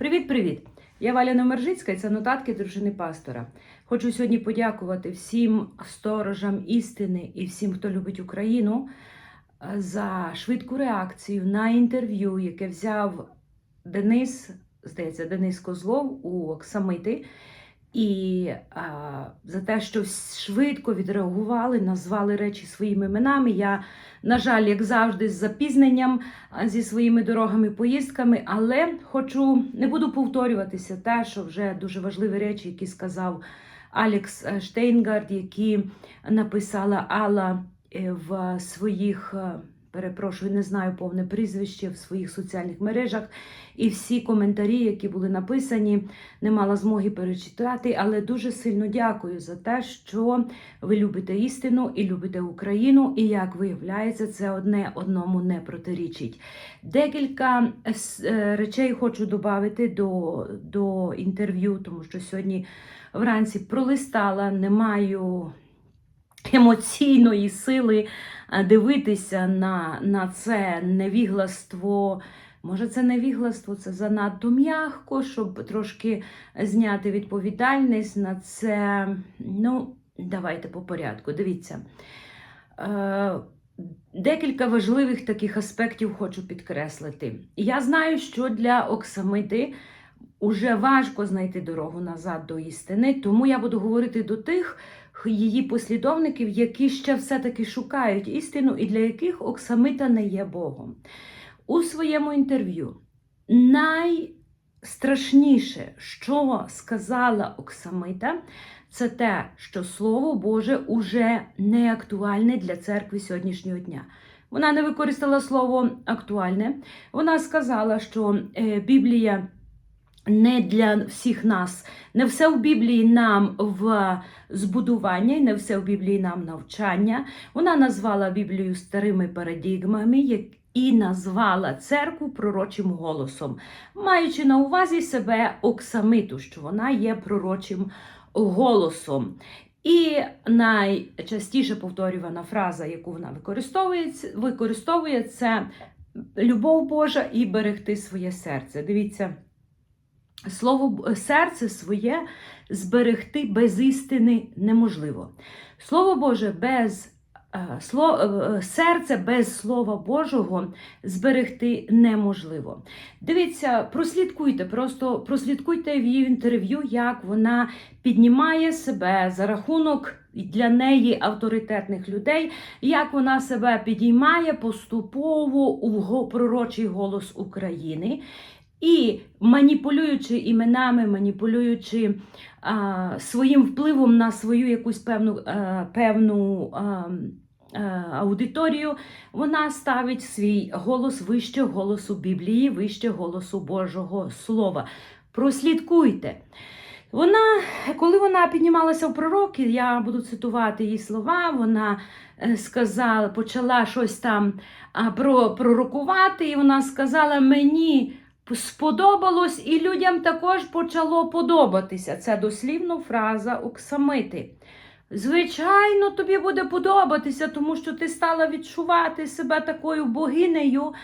Привіт-привіт! Я Валя Номержицька і це нотатки дружини пастора. Хочу сьогодні подякувати всім сторожам істини і всім, хто любить Україну, за швидку реакцію на інтерв'ю, яке взяв Денис, здається, Денис Козлов у Оксамити. І а, за те, що швидко відреагували, назвали речі своїми іменами. Я, на жаль, як завжди, з запізненням зі своїми дорогами, поїздками, але хочу не буду повторюватися те, що вже дуже важливі речі, які сказав Алекс е, Штейнгард, які написала Алла е, в своїх. Е, Перепрошую, не знаю повне прізвище в своїх соціальних мережах. І всі коментарі, які були написані, не мала змоги перечитати, але дуже сильно дякую за те, що ви любите істину і любите Україну. І як виявляється, це одне одному не протирічить. Декілька е, речей хочу додати до, до інтерв'ю, тому що сьогодні вранці пролистала, не маю емоційної сили е, дивитися на, на це невігластво. Може, це невігластво, це занадто м'ягко, щоб трошки зняти відповідальність на це. Ну, давайте по порядку. Дивіться. Е, Декілька важливих таких аспектів хочу підкреслити. Я знаю, що для Оксамити уже важко знайти дорогу назад до істини, тому я буду говорити до тих її послідовників, які ще все-таки шукають істину і для яких Оксамита не є Богом. У своєму інтерв'ю найстрашніше, що сказала Оксамита, це те, що Слово Боже уже не актуальне для церкви сьогоднішнього дня. Вона не використала слово актуальне. Вона сказала, що е, Біблія не для всіх нас, не все в Біблії нам в збудування, і не все в Біблії нам навчання. Вона назвала Біблію старими парадігмами і назвала церкву пророчим голосом, маючи на увазі себе Оксамиту, що вона є пророчим голосом. І найчастіше повторювана фраза, яку вона використовує, використовує, це любов Божа і берегти своє серце. Дивіться, слово серце своє зберегти без істини неможливо. Слово Боже без е, сло, е, серце без Слова Божого зберегти неможливо. Дивіться, прослідкуйте, просто прослідкуйте в її інтерв'ю, як вона піднімає себе за рахунок для неї авторитетних людей, як вона себе підіймає поступово у пророчий голос України. І маніпулюючи іменами, маніпулюючи а, своїм впливом на свою якусь певну, а, певну а, а, аудиторію, вона ставить свій голос вище голосу Біблії, вище голосу Божого Слова. Прослідкуйте. Вона, коли вона піднімалася в пророки, я буду цитувати її слова, вона е, сказала, почала щось там про, пророкувати, і вона сказала мені сподобалось, і людям також почало подобатися. Це дослівно фраза Оксамити. Звичайно, тобі буде подобатися, тому що ти стала відчувати себе такою богинею,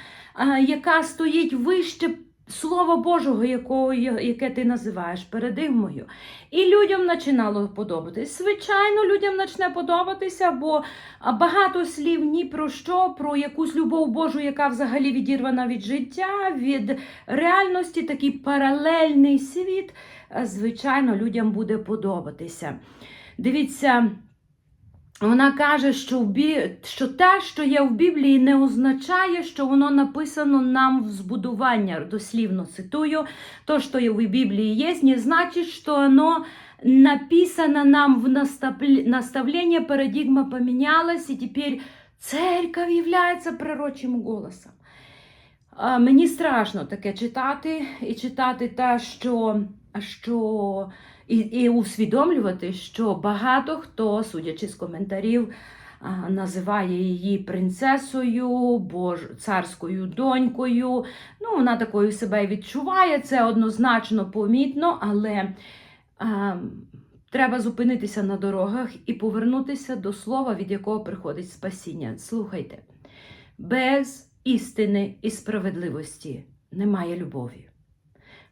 яка стоїть вище Слова Божого, якого, яке ти називаєш передигмою. І людям починало подобатись. Звичайно, людям почне подобатися, бо багато слів ні про що, про якусь любов Божу, яка взагалі відірвана від життя, від реальності, такий паралельний світ, звичайно, людям буде подобатися. Дивіться. Вона каже, що, в Бі... що те, що є в Біблії, не означає, що воно написано нам в збудування. Дослівно цитую, то, що в Біблії є, не значить, що воно написано нам в настав- наставление, парадигма поменялась, и теперь церковь является пророчим голосом. Мені страшно таке читати і читати те, що, що і, і усвідомлювати, що багато хто, судячи з коментарів, називає її принцесою, бож, царською донькою. Ну, вона такою себе відчуває, це однозначно помітно, але а, треба зупинитися на дорогах і повернутися до слова, від якого приходить спасіння. Слухайте, без істини і справедливості немає любові.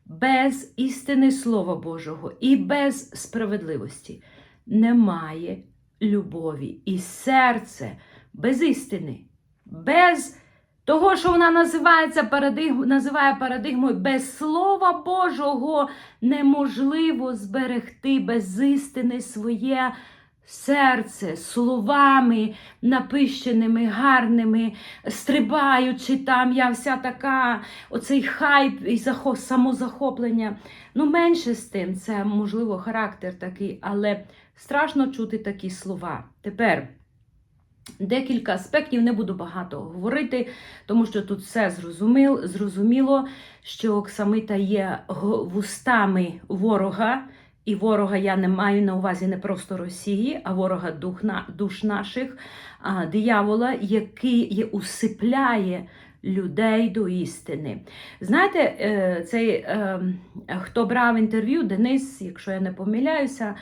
Без істини Слова Божого і без справедливості немає любові. І серце без істини, без того, що вона називається парадигм, називає парадигмою, без Слова Божого неможливо зберегти без істини своє серце словами напищеними, гарними, стрибаючи там, я вся така, оцей хайп і захо- самозахоплення. Ну, менше з тим, це можливо характер такий, але страшно чути такі слова. Тепер. Декілька аспектів не буду багато говорити, тому що тут все зрозуміло, зрозуміло що Оксамита є вустами ворога, і ворога я не маю на увазі не просто Росії, а ворога дух на, душ наших, а, диявола, який усипляє людей до істини. Знаєте, е, цей, е, хто брав інтерв'ю, Денис, якщо я не помиляюся,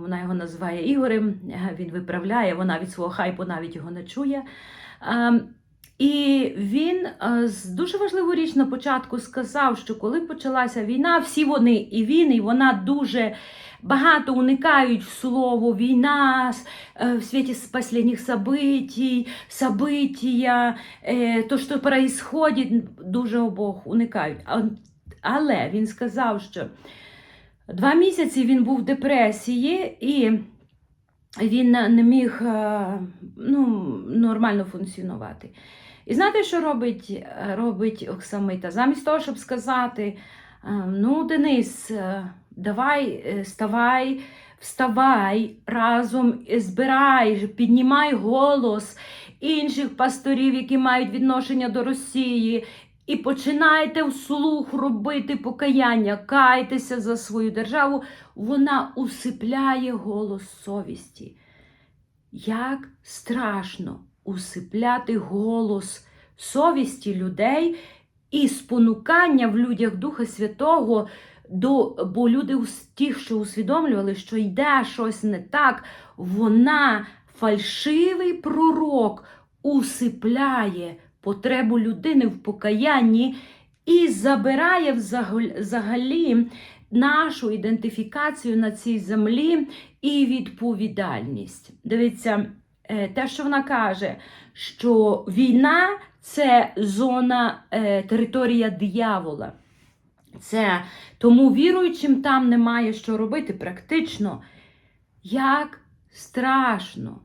Вона його називає Ігорем, він виправляє, вона від свого хайпу навіть його не чує. І він е, з- дуже важливу річ на початку сказав, що коли почалася війна, всі вони і він, і вона дуже багато уникають слово війна е, в світі останніх событий, события, е, то, що происходит, дуже обох уникають. Але він сказав, що Два місяці він був в депресії і він не міг е, ну, нормально функціонувати. І знаєте, що робить, е, робить Оксамита? Замість того, щоб сказати: е, ну, Денис, давай, е, ставай, вставай разом, збирай, піднімай голос інших пасторів, які мають відношення до Росії, і починайте вслух робити покаяння, кайтеся за свою державу, вона усипляє голос совісті. Як страшно усипляти голос совісті людей і спонукання в людях Духа Святого, до, бо люди ті, що усвідомлювали, що йде щось не так, вона, фальшивий пророк, усипляє потребу людини в покаянні і забирає взагалі- нашу ідентифікацію на цій землі і відповідальність. Дивіться, е, те, що вона каже, що війна це зона, е, територія диявола. Це тому віруючим там немає що робити практично. Як страшно.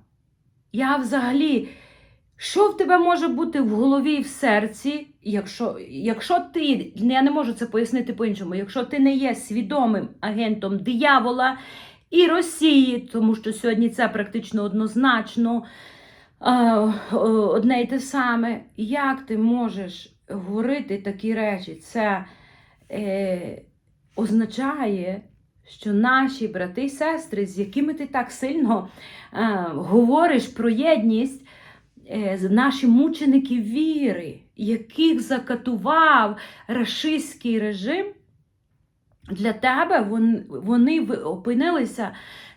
Я взагалі, що в тебе може бути в голові і в серці, якщо, якщо ти, я не можу це пояснити по-іншому, якщо ти не є свідомим агентом диявола і Росії, тому що сьогодні це практично однозначно одне й те саме, як ти можеш говорити такі речі? Це е, означає, що наші брати і сестри, з якими ти так сильно е, говориш про єдність, наші мученики віри, яких закатував рашистський режим, для тебе вони опинилися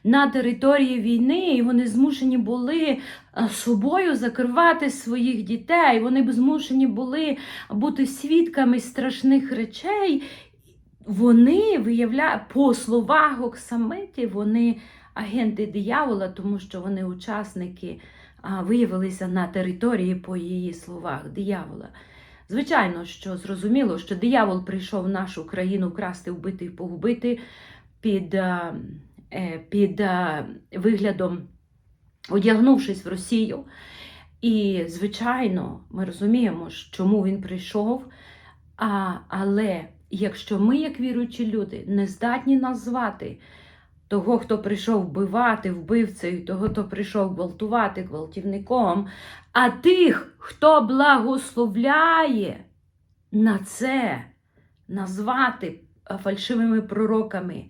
на території війни, і вони змушені були е, собою закривати своїх дітей. Вони б змушені були бути свідками страшних речей. Вони виявляють, по словах Оксамиті, вони агенти диявола, тому що вони учасники виявилися на території, по її словах, диявола. Звичайно, що зрозуміло, що диявол прийшов в нашу країну красти, вбити і погубити під, е, під виглядом, одягнувшись в Росію. І, звичайно, ми розуміємо, чому він прийшов. А, але якщо ми, як віруючі люди, не здатні назвати того, хто прийшов вбивати вбивцею, того, хто прийшов гвалтувати гвалтівником, а тих, хто благословляє на це назвати фальшивими пророками,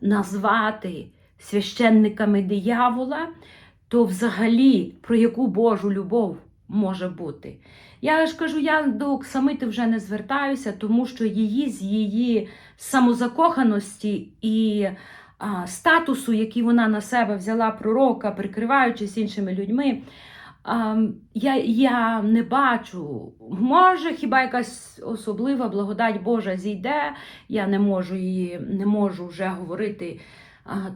назвати священниками диявола, то взагалі про яку Божу любов може бути? Я ж кажу, я до Оксамити вже не звертаюся, тому що її з її самозакоханості і статусу, який вона на себе взяла пророка, прикриваючись іншими людьми, я, я не бачу, може, хіба якась особлива благодать Божа зійде. Я не можу її, не можу вже говорити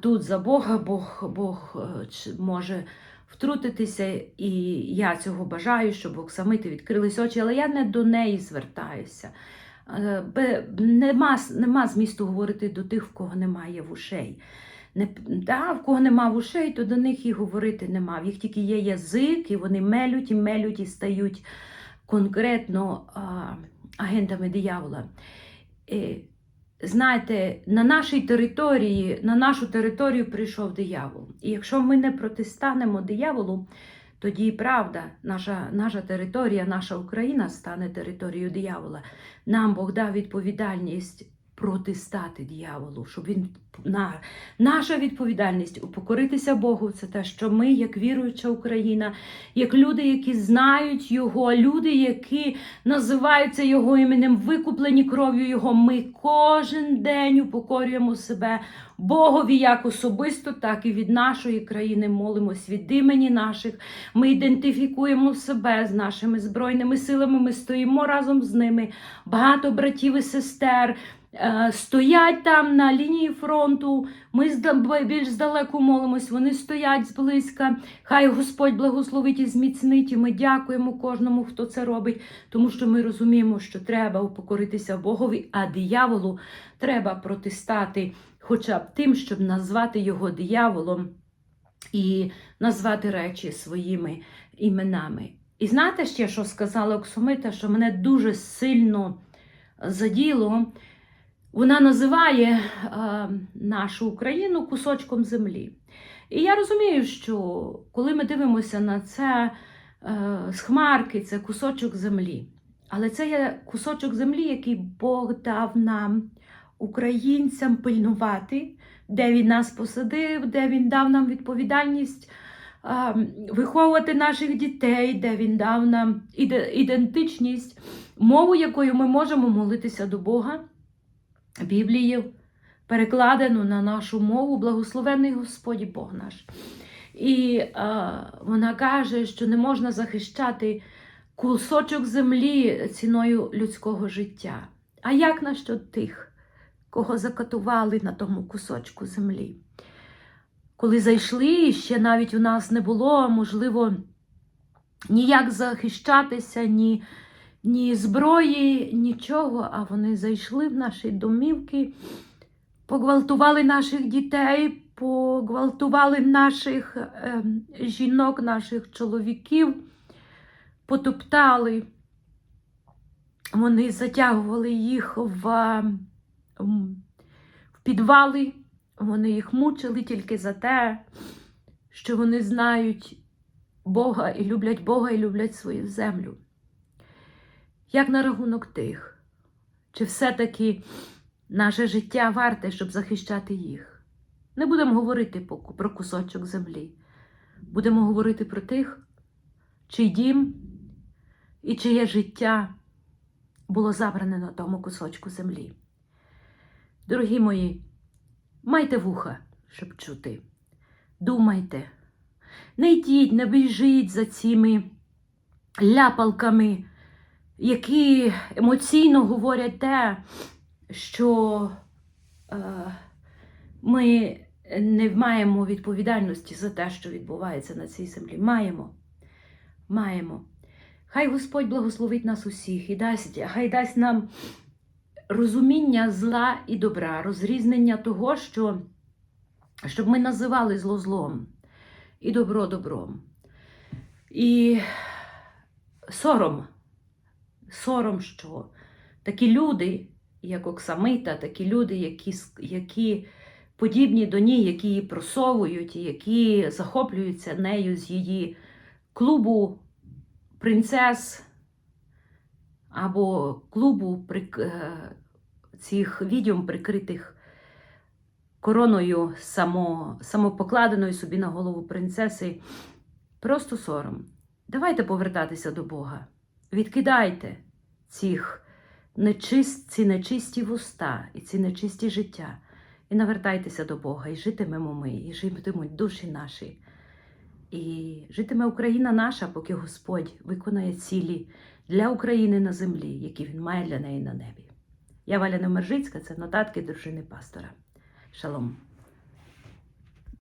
тут за Бога, Бог, Бог е, може втрутитися, і я цього бажаю, щоб оксамити відкрились очі, але я не до неї звертаюся. Е, Нема, нема змісту говорити до тих, в кого немає вушей. Не, да, в кого нема вушей, то до них і говорити нема. В їх тільки є язик, і вони мелють і мелють і стають конкретно а, агентами диявола. Е, знаєте, на нашій території, на нашу територію прийшов диявол. І якщо ми не протистанемо дияволу, тоді і правда, наша, наша територія, наша Україна стане територією диявола. Нам Бог дав відповідальність протистати дияволу, щоб він на, наша відповідальність упокоритися Богу. Це те, що ми, як віруюча Україна, як люди, які знають Його, люди, які називаються Його іменем, викуплені кров'ю Його. Ми кожен день упокорюємо себе Богові як особисто, так і від нашої країни молимось від імені наших. Ми ідентифікуємо себе з нашими збройними силами. Ми стоїмо разом з ними. Багато братів і сестер. Е, Стоять там на лінії фронту, ми більш здалеку молимось, вони стоять зблизька. Хай Господь благословить і зміцнить. І ми дякуємо кожному, хто це робить, тому що ми розуміємо, що треба упокоритися Богові, а дияволу треба протистати хоча б тим, щоб назвати його дияволом і назвати речі своїми іменами. І знаєте ще, що сказала Оксомита, що мене дуже сильно заділо. Вона називає е, нашу Україну кусочком землі. І я розумію, що коли ми дивимося на це е, хмарки, це кусочок землі. Але це є кусочок землі, який Бог дав нам, українцям, пильнувати, де Він нас посадив, де Він дав нам відповідальність е, виховувати наших дітей, де Він дав нам іде- ідентичність, мову, якою ми можемо молитися до Бога. Біблію перекладену на нашу мову, благословений Господь Бог наш. І е, вона каже, що не можна захищати кусочок землі ціною людського життя. А як насчет тих, кого закатували на тому кусочку землі? Коли зайшли, ще навіть у нас не було, можливо, ніяк захищатися, ні, ні зброї, нічого, а вони зайшли в наші домівки, погвалтували наших дітей, погвалтували наших е, жінок, наших чоловіків, потоптали. Вони затягували їх в, в підвали, вони їх мучили тільки за те, що вони знають Бога і люблять Бога і люблять свою землю. Як на рахунок тих? Чи все-таки наше життя варте, щоб захищати їх? Не будемо говорити про кусочок землі. Будемо говорити про тих, чий дім і чиє життя було забране на тому кусочку землі. Дорогі мої, майте вуха, щоб чути. Думайте, не йдіть, не біжіть за цими ляпалками, які емоційно говорять те, що е, ми не маємо відповідальності за те, що відбувається на цій землі. Маємо. Маємо. Хай Господь благословить нас усіх і дасть, хай дасть нам розуміння зла і добра, розрізнення того, що, щоб ми називали зло злом і добро добром. І сором, сором, що такі люди, як Оксамита, такі люди, які, які подібні до ній, які її просовують, які захоплюються нею з її клубу принцес або клубу е, цих відьом, прикритих короною само... самопокладеної собі на голову принцеси. Просто сором. Давайте повертатися до Бога. Відкидайте цих нечист... ці нечисті вуста і ці нечисті життя. І навертайтеся до Бога, і житимемо ми, і житимуть душі наші. І житиме Україна наша, поки Господь виконає цілі для України на землі, які він має для неї на небі. Я Валя Немержицька, це нотатки дружини пастора. Шалом.